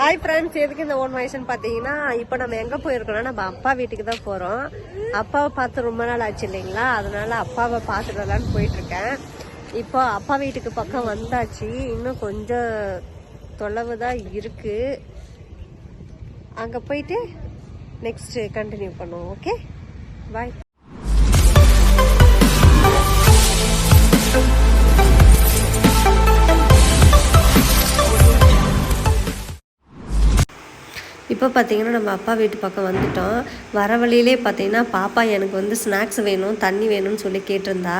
Hi friends எதுக்கு இந்த own வயசுன்னு பார்த்தீங்கன்னா இப்போ நம்ம எங்கே போயிருக்கோம்னா நம்ம அப்பா வீட்டுக்கு தான் போகிறோம் அப்பாவை பார்த்து ரொம்ப நாள் ஆச்சு இல்லைங்களா? அதனால அப்பாவை பார்த்துட்டு வரலான்னு போயிட்டுருக்கேன். இப்போ அப்பா வீட்டுக்கு பக்கம் வந்தாச்சு. இன்னும் கொஞ்சம் தொலைவு தான் இருக்குது அங்கே போயிட்டு நெக்ஸ்ட்டு கண்டினியூ பண்ணுவோம் ஓகே பாய் இப்போ பார்த்தீங்கன்னா நம்ம அப்பா வீட்டு பக்கம் வந்துட்டோம். வர வழியிலே பார்த்தீங்கன்னா பாப்பா எனக்கு வந்து ஸ்நாக்ஸ் வேணும் தண்ணி வேணும்னு சொல்லி கேட்டிருந்தா.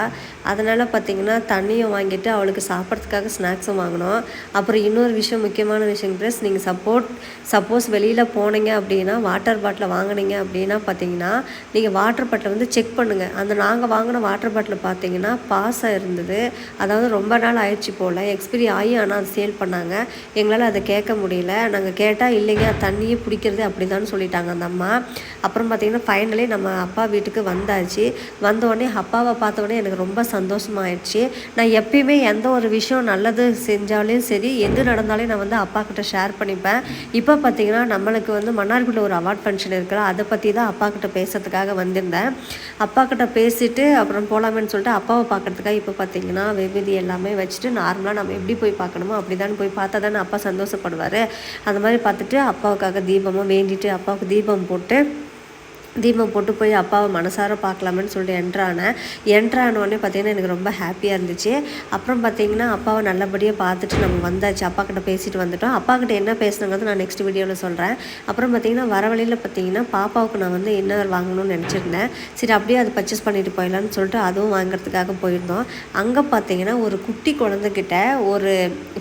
அதனால் பார்த்தீங்கன்னா தண்ணியும் வாங்கிட்டு அவளுக்கு சாப்பிட்றதுக்காக ஸ்நாக்ஸும் வாங்கினோம். அப்புறம் இன்னொரு விஷயம் முக்கியமான விஷயம் ப்ளஸ் நீங்கள் சப்போர்ட் சப்போஸ் வெளியில் போனீங்க அப்படின்னா வாட்டர் பாட்டில் வாங்குனீங்க அப்படின்னா பார்த்தீங்கன்னா நீங்கள் வாட்டர் பாட்டில் வந்து செக் பண்ணுங்கள் அந்த நாங்கள் வாங்கின வாட்டர் பாட்டில் பார்த்தீங்கன்னா பாஸாக இருந்தது. அதாவது ரொம்ப நாள் ஆயிடுச்சு போல் எக்ஸ்பிரி ஆகி ஆனால் அது சேல் பண்ணாங்க. எங்களால் அதை கேட்க முடியல. நாங்கள் கேட்டால் இல்லைங்க தண்ணியே பிடிக்கிறது அப்படிதான் சொல்லிட்டாங்க அந்த அம்மா. அப்புறம் பார்த்திங்கன்னா ஃபைனலி நம்ம அப்பா வீட்டுக்கு வந்தாச்சு. வந்தோடனே அப்பாவை பார்த்த உடனே எனக்கு ரொம்ப சந்தோஷமாயிடுச்சு. நான் எப்பயுமே எந்த ஒரு விஷயம் நல்லது செஞ்சாலும் சரி எது நடந்தாலும் நான் வந்து அப்பா கிட்ட ஷேர் பண்ணிப்பேன். இப்போ பார்த்தீங்கன்னா நம்மளுக்கு வந்து மன்னார்குடியில் ஒரு அவார்ட் ஃபங்க்ஷன் இருக்கிற அதை பற்றி தான் அப்பா கிட்ட பேசுறதுக்காக வந்திருந்தேன். அப்பா கிட்ட பேசிட்டு அப்புறம் போகலாமேன்னு சொல்லிட்டு அப்பாவை பார்க்கறதுக்காக இப்போ பார்த்தீங்கன்னா வெகுதி எல்லாமே வச்சுட்டு நார்மலாக நம்ம எப்படி போய் பார்க்கணுமோ அப்படி தான் போய் பார்த்தா தானே அப்பா சந்தோஷப்படுவார். அந்த மாதிரி பார்த்துட்டு அப்பாவுக்காக தீபமாக வேண்டிட்டு அப்பாவுக்கு தீபம் போட்டு தீபம் போட்டு போய் அப்பாவை மனசார பார்க்கலாமேன்னு சொல்லிட்டு என்ட்ரானேன் என்ட்ரானோடனே பார்த்தீங்கன்னா எனக்கு ரொம்ப ஹாப்பியாக இருந்துச்சு. அப்புறம் பார்த்தீங்கன்னா அப்பாவை நல்லபடியாக பார்த்துட்டு நம்ம வந்தாச்சு. அப்பா கிட்ட பேசிட்டு வந்துட்டோம். அப்பா கிட்ட என்ன பேசுனாங்கிறது நான் நெக்ஸ்ட் வீடியோவில் சொல்கிறேன் அப்புறம் பார்த்தீங்கன்னா வர வழியில் பார்த்தீங்கன்னா பாப்பாவுக்கு நான் வந்து இன்னர் வாங்கணும்னு நினச்சிருந்தேன். சரி அப்படியே அது பர்ச்சேஸ் பண்ணிட்டு போயிடலான்னு சொல்லிட்டு அதுவும் வாங்குறதுக்காக போயிருந்தோம். அங்கே பார்த்தீங்கன்னா ஒரு குட்டி குழந்தைகிட்ட ஒரு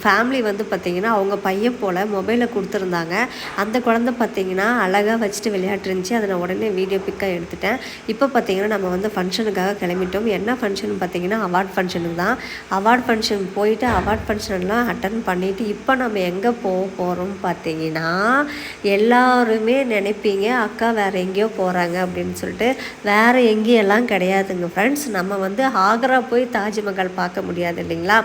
ஃபேமிலி வந்து பார்த்தீங்கன்னா அவங்க பையன் போல் மொபைலை கொடுத்துருந்தாங்க. அந்த குழந்தை பார்த்தீங்கன்னா அழகாக வச்சுட்டு விளையாட்டு இருந்துச்சு. அதை நான் உடனே வீடியோ பிக்காக எடுத்துட்டேன். இப்போ பார்த்தீங்கன்னா நம்ம வந்து ஃபங்க்ஷனுக்காக கிளம்பிட்டோம். என்ன ஃபங்க்ஷன் பார்த்தீங்கன்னா அவார்ட் ஃபங்க்ஷனுக்கு தான். அவார்ட் ஃபங்க்ஷன் போயிட்டு அவார்ட் ஃபங்க்ஷன்லாம் அட்டன் பண்ணிவிட்டு இப்போ நம்ம எங்கே போக போகிறோம் பார்த்தீங்கன்னா எல்லாருமே நினைப்பீங்க அக்கா வேறு எங்கேயோ போகிறாங்க அப்படின்னு சொல்லிட்டு. வேறு எங்கேயெல்லாம் கிடையாதுங்க ஃப்ரெண்ட்ஸ் நம்ம வந்து ஆக்ரா போய் தாஜ்மஹால் பார்க்க முடியாது இல்லைங்களா?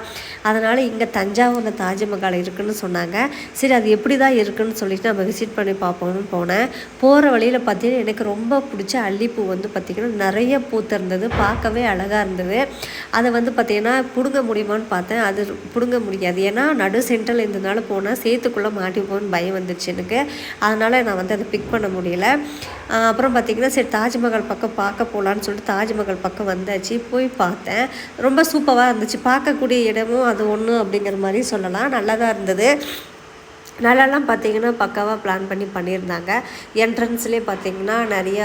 அதனால் இங்கே தஞ்சாவூரில் தாஜ்மஹால் இருக்குதுன்னு சொன்னாங்க. சரி அது எப்படி தான் இருக்குன்னு சொல்லிட்டு நம்ம விசிட் பண்ணி பார்ப்போம்னு போனேன். போகிற வழியில் பார்த்தீங்கன்னா எனக்கு ரொம்ப ரொம்ப பிடிச்ச அல்லிப்பூ வந்து பார்த்திங்கன்னா நிறைய பூத்திருந்தது பார்க்கவே அழகாக இருந்தது. அதை வந்து பார்த்திங்கன்னா பிடுங்க முடியுமான்னு பார்த்தேன். அது பிடுங்க முடியாது. ஏன்னா நடு சென்ட்ரல் இருந்ததுனால போனால் சேத்துக்குள்ளே மாட்டிப்போன்னு பயம் வந்துச்சு எனக்கு. அதனால் நான் வந்து அதை பிக் பண்ண முடியல. அப்புறம் பார்த்திங்கன்னா சரி தாஜ்மஹால் பக்கம் பார்க்க போகலான்னு சொல்லிட்டு தாஜ்மஹால் பக்கம் வந்தாச்சு. போய் பார்த்தேன். ரொம்ப சூப்பராக இருந்துச்சு. பார்க்கக்கூடிய இடமும் அது ஒன்று அப்படிங்கிற மாதிரி சொல்லலாம். நல்லா தான் இருந்தது. நல்லாலாம் பார்த்தீங்கன்னா பக்காவாக பிளான் பண்ணி பண்ணியிருந்தாங்க. என்ட்ரன்ஸ்லேயே பார்த்தீங்கன்னா நிறையா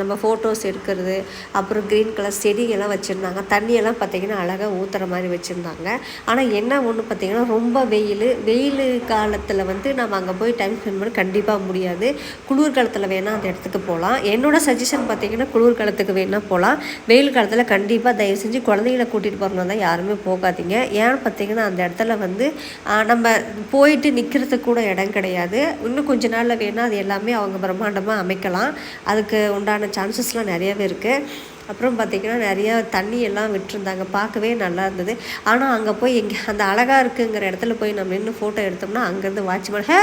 நம்ம ஃபோட்டோஸ் எடுக்கிறது அப்புறம் க்ரீன் கலர் செடிகள்லாம் வச்சுருந்தாங்க. தண்ணியெல்லாம் பார்த்தீங்கன்னா அழகாக ஊற்றுற மாதிரி வச்சுருந்தாங்க. ஆனால் என்ன ஒன்று பார்த்தீங்கன்னா ரொம்ப வெயில். வெயில் காலத்தில் வந்து நம்ம அங்கே போய் டைம் ஸ்பெண்ட் பண்ண கண்டிப்பாக முடியாது. குளிர் காலத்தில் வேணால் அந்த இடத்துக்கு போகலாம் என்னோடய சஜஷன் பார்த்தீங்கன்னா குளிர் காலத்துக்கு வேணால் போகலாம் வெயில் காலத்தில் கண்டிப்பாக தயவு செஞ்சு குழந்தைகளை கூட்டிகிட்டு போகிறவங்க தான் யாருமே போகாதீங்க. ஏன்னு பார்த்தீங்கன்னா அந்த இடத்துல வந்து நம்ம போயிட்டு நிற்கிறதுக்கு கூட இடம் கிடையாது. இன்னும் கொஞ்ச நாளில் வேணால் அது எல்லாமே அவங்க பிரம்மாண்டமாக அமைக்கலாம். அதுக்கு உண்டான சான்சஸ்லாம் நிறையவே இருக்குது அப்புறம் பார்த்திங்கன்னா நிறையா தண்ணி எல்லாம் விட்டுருந்தாங்க. பார்க்கவே நல்லா இருந்தது. ஆனால் அங்கே போய் எங்கே அந்த அழகாக இருக்குங்கிற இடத்துல போய் நம்ம நின்று ஃபோட்டோ எடுத்தோம்னா அங்கேருந்து வாட்ச்மேன் ஹே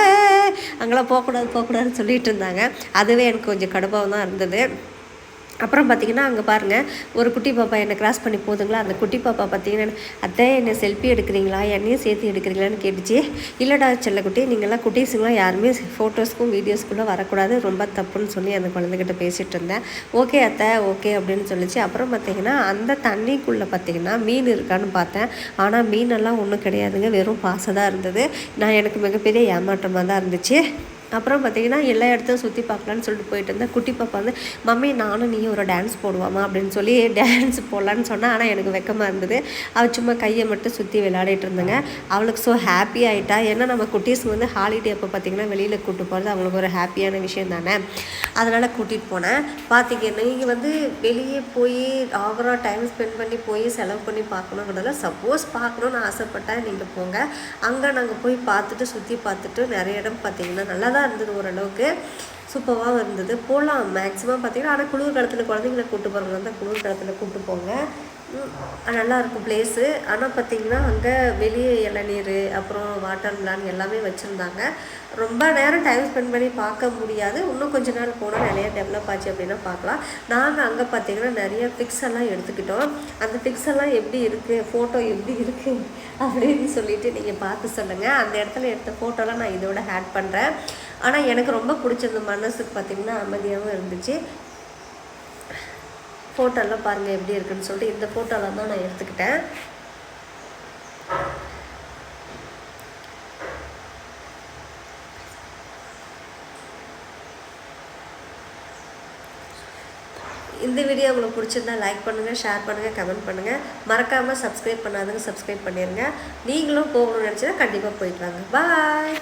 அங்கெல்லாம் போகக்கூடாது போகக்கூடாதுன்னு சொல்லிட்டு இருந்தாங்க. அதுவே எனக்கு கொஞ்சம் கடுப்பாக தான் இருந்தது. அப்புறம் பார்த்தீங்கன்னா அங்கே பாருங்கள் ஒரு குட்டி பாப்பா என்னை கிராஸ் பண்ணி போதுங்களா? அந்த குட்டி பாப்பா பார்த்தீங்கன்னா அத்தை என்னை செல்ஃபி எடுக்கிறீங்களா? என்னையும் சேர்த்து எடுக்கிறீங்களான்னு கேட்டுச்சு. இல்லைடா செல்லக்குட்டி நீங்கள்லாம் குட்டீஸுங்களாம் யாருமே ஃபோட்டோஸ்க்கும் வீடியோஸ்க்குள்ளே வரக்கூடாது. ரொம்ப தப்புன்னு சொல்லி அந்த குழந்தைகிட்ட பேசிகிட்டு இருந்தேன். ஓகே அத்தை ஓகே அப்படின்னு சொல்லிச்சு. அப்புறம் பார்த்தீங்கன்னா அந்த தண்ணிக்குள்ளே பார்த்தீங்கன்னா மீன் இருக்கான்னு பார்த்தேன். ஆனால் மீனெல்லாம் ஒன்றும் கிடையாதுங்க. வெறும் பாசை தான் இருந்தது. நான் எனக்கு மிகப்பெரிய ஏமாற்றமாக தான் இருந்துச்சு. அப்புறம் பார்த்தீங்கன்னா எல்லா இடத்தையும் சுற்றி பார்க்கலான்னு சொல்லிட்டு போயிட்டு இருந்தேன். குட்டி பாப்பா வந்து மம்மி நானும் நீ ஒரு டான்ஸ் போடுவாமா அப்படின்னு சொல்லி டான்ஸ் போடலான்னு சொன்னால் ஆனால் எனக்கு வெக்கமாக இருந்தது. அவள் சும்மா கையை மட்டும் சுற்றி விளையாடிட்டு இருந்தேங்க. அவளுக்கு ஸோ ஹாப்பி ஆகிட்டா ஏன்னா நம்ம குட்டீஸ் வந்து ஹாலிடே அப்போ பார்த்தீங்கன்னா வெளியில் கூப்பிட்டு போகிறது அவங்களுக்கு ஒரு ஹாப்பியான விஷயம் தானே. அதனால் கூட்டிகிட்டு போனேன். பார்த்தீங்கன்னா நீங்கள் வந்து வெளியே போய் ஆக்ரா டைம் ஸ்பெண்ட் பண்ணி போய் செலவு பண்ணி பார்க்கணுங்கிறதுல சப்போஸ் பார்க்கணுன்னு ஆசைப்பட்டால் நீங்கள் போங்க. அங்கே நாங்கள் போய் பார்த்துட்டு சுற்றி பார்த்துட்டு நிறைய இடம் பார்த்திங்கன்னா நல்லா தான் இருந்தது ஓரளவுக்கு. சூப்பராக இருந்தது. போகலாம். மேக்ஸிமம் பார்த்தீங்கன்னா ஆனால் குளிர் காலத்தில் குழந்தைங்கள கூப்பிட்டு போகிறவங்க தான் குளிர் காலத்தில் கூப்பிட்டு போங்க. நல்லாயிருக்கும் பிளேஸு ஆனால் பார்த்தீங்கன்னா அங்கே வெளியே இளநீர் அப்புறம் வாட்டர் மிலான் எல்லாமே வச்சுருந்தாங்க. ரொம்ப நேரம் டைம் ஸ்பெண்ட் பண்ணி பார்க்க முடியாது. இன்னும் கொஞ்ச நாள் போனால் நிறைய டெவலப் ஆச்சு அப்படின்னா பார்க்கலாம். நாங்கள் அங்கே பார்த்தீங்கன்னா நிறைய பிக்ஸ் எல்லாம் எடுத்துக்கிட்டோம். அந்த பிக்ஸ் எல்லாம் எப்படி இருக்குது ஃபோட்டோ எப்படி இருக்குது அப்படின்னு சொல்லிட்டு நீங்கள் பார்த்து சொல்லுங்கள் அந்த இடத்துல எடுத்த ஃபோட்டோலாம் நான் இதோட ஆட் பண்ணுறேன் ஆனால் எனக்கு ரொம்ப பிடிச்சது மனசுக்கு பார்த்தீங்கன்னா அமைதியாகவும் இருந்துச்சு. ஃபோட்டோலாம் பாருங்கள் எப்படி இருக்குன்னு சொல்லிட்டு இந்த ஃபோட்டோலாம் தான் நான் எடுத்துக்கிட்டேன். இந்த வீடியோ உங்களுக்கு பிடிச்சிருந்தா லைக் பண்ணுங்கள் ஷேர் பண்ணுங்கள் கமெண்ட் பண்ணுங்கள் மறக்காமல் சப்ஸ்கிரைப் பண்ணாதுங்க சப்ஸ்கிரைப் பண்ணிடுங்க நீங்களும் போகணும்னு நினச்சினா கண்டிப்பாக போயிட்டு வாங்க. பாய்